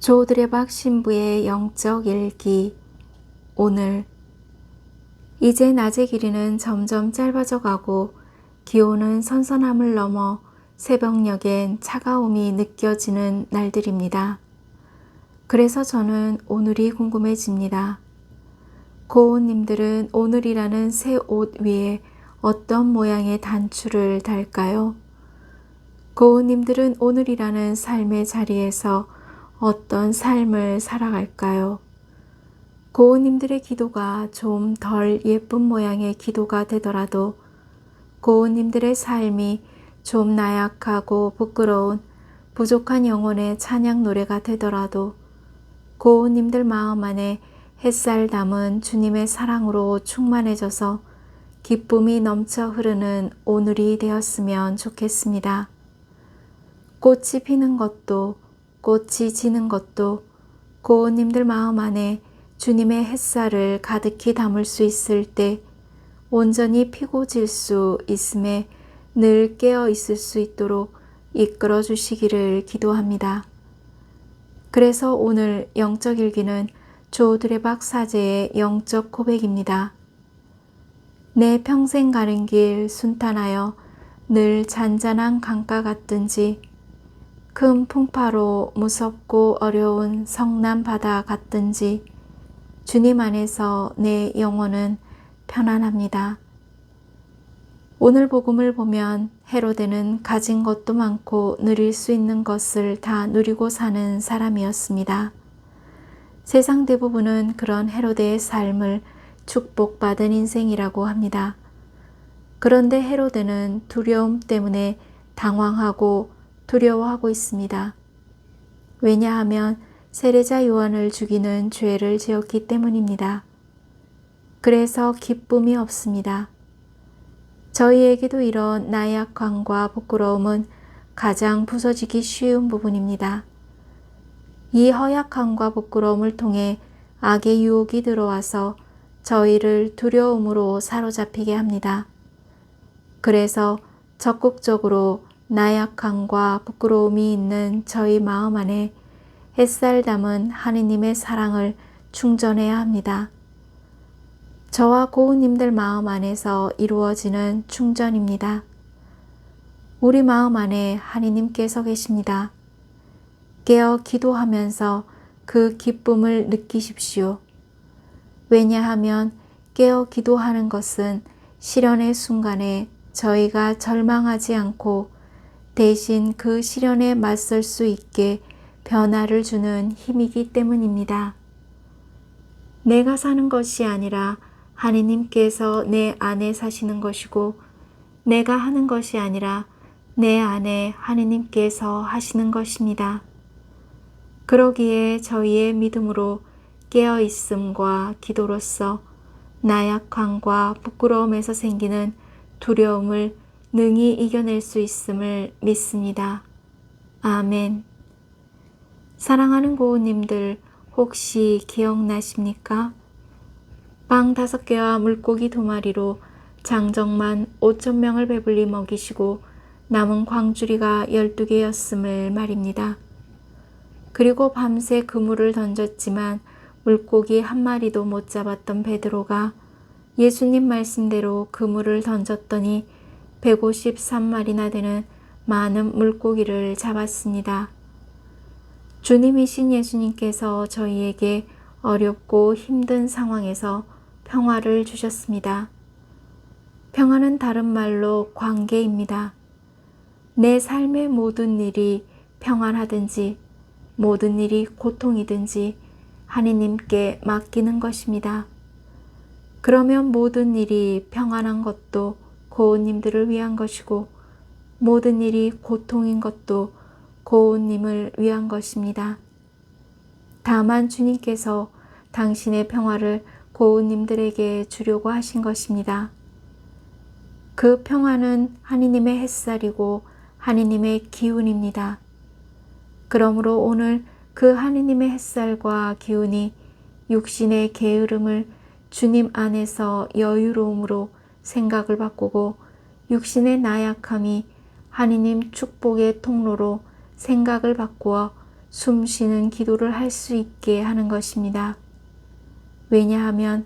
조드레박 신부의 영적 일기 오늘 이제 낮의 길이는 점점 짧아져 가고 기온은 선선함을 넘어 새벽녘엔 차가움이 느껴지는 날들입니다. 그래서 저는 오늘이 궁금해집니다. 고운님들은 오늘이라는 새 옷 위에 어떤 모양의 단추를 달까요? 고운님들은 오늘이라는 삶의 자리에서 어떤 삶을 살아갈까요? 고운님들의 기도가 좀 덜 예쁜 모양의 기도가 되더라도 고운님들의 삶이 좀 나약하고 부끄러운 부족한 영혼의 찬양 노래가 되더라도 고운님들 마음 안에 햇살 담은 주님의 사랑으로 충만해져서 기쁨이 넘쳐 흐르는 오늘이 되었으면 좋겠습니다. 꽃이 피는 것도 꽃이 지는 것도 고운님들 마음 안에 주님의 햇살을 가득히 담을 수 있을 때 온전히 피고 질 수 있음에 늘 깨어 있을 수 있도록 이끌어 주시기를 기도합니다. 그래서 오늘 영적 일기는 조드레박 사제의 영적 고백입니다. 내 평생 가는 길 순탄하여 늘 잔잔한 강가 같든지 큰 풍파로 무섭고 어려운 성남 바다 같든지 주님 안에서 내 영혼은 편안합니다. 오늘 복음을 보면 헤로데는 가진 것도 많고 누릴 수 있는 것을 다 누리고 사는 사람이었습니다. 세상 대부분은 그런 헤로데의 삶을 축복받은 인생이라고 합니다. 그런데 헤로데는 두려움 때문에 당황하고 두려워하고 있습니다. 왜냐하면 세례자 요한을 죽이는 죄를 지었기 때문입니다. 그래서 기쁨이 없습니다. 저희에게도 이런 나약함과 부끄러움은 가장 부서지기 쉬운 부분입니다. 이 허약함과 부끄러움을 통해 악의 유혹이 들어와서 저희를 두려움으로 사로잡히게 합니다. 그래서 적극적으로 나약함과 부끄러움이 있는 저희 마음 안에 햇살 담은 하느님의 사랑을 충전해야 합니다. 저와 고우님들 마음 안에서 이루어지는 충전입니다. 우리 마음 안에 하느님께서 계십니다. 깨어 기도하면서 그 기쁨을 느끼십시오. 왜냐하면 깨어 기도하는 것은 시련의 순간에 저희가 절망하지 않고 대신 그 시련에 맞설 수 있게 변화를 주는 힘이기 때문입니다. 내가 사는 것이 아니라 하느님께서 내 안에 사시는 것이고 내가 하는 것이 아니라 내 안에 하느님께서 하시는 것입니다. 그러기에 저희의 믿음으로 깨어 있음과 기도로서 나약함과 부끄러움에서 생기는 두려움을 능히 이겨낼 수 있음을 믿습니다. 아멘. 사랑하는 고우님들 혹시 기억나십니까? 빵 다섯 개와 물고기 두 마리로 장정만 오천 명을 배불리 먹이시고 남은 광주리가 열두 개였음을 말입니다. 그리고 밤새 그물을 던졌지만 물고기 한 마리도 못 잡았던 베드로가 예수님 말씀대로 그물을 던졌더니 153마리나 되는 많은 물고기를 잡았습니다. 주님이신 예수님께서 저희에게 어렵고 힘든 상황에서 평화를 주셨습니다. 평화는 다른 말로 관계입니다. 내 삶의 모든 일이 평안하든지 모든 일이 고통이든지 하느님께 맡기는 것입니다. 그러면 모든 일이 평안한 것도 고운님들을 위한 것이고 모든 일이 고통인 것도 고운님을 위한 것입니다. 다만 주님께서 당신의 평화를 고운님들에게 주려고 하신 것입니다. 그 평화는 하느님의 햇살이고 하느님의 기운입니다. 그러므로 오늘 그 하느님의 햇살과 기운이 육신의 게으름을 주님 안에서 여유로움으로 생각을 바꾸고 육신의 나약함이 하느님 축복의 통로로 생각을 바꾸어 숨 쉬는 기도를 할 수 있게 하는 것입니다. 왜냐하면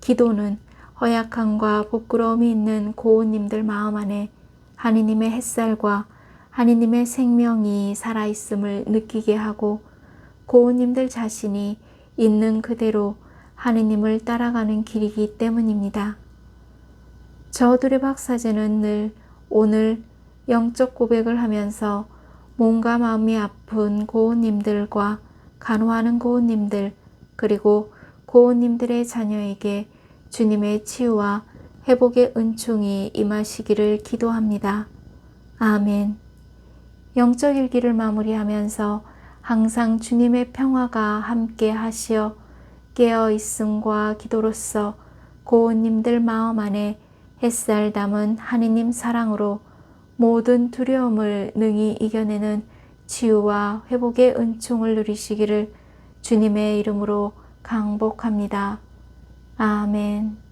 기도는 허약함과 부끄러움이 있는 고운님들 마음 안에 하느님의 햇살과 하느님의 생명이 살아있음을 느끼게 하고 고운님들 자신이 있는 그대로 하느님을 따라가는 길이기 때문입니다. 저들의 박사제는 늘 오늘 영적 고백을 하면서 몸과 마음이 아픈 고운님들과 간호하는 고운님들 그리고 고운님들의 자녀에게 주님의 치유와 회복의 은총이 임하시기를 기도합니다. 아멘. 영적 일기를 마무리하면서 항상 주님의 평화가 함께 하시어 깨어 있음과 기도로서 고운님들 마음 안에 햇살 담은 하느님 사랑으로 모든 두려움을 능히 이겨내는 치유와 회복의 은총을 누리시기를 주님의 이름으로 강복합니다. 아멘.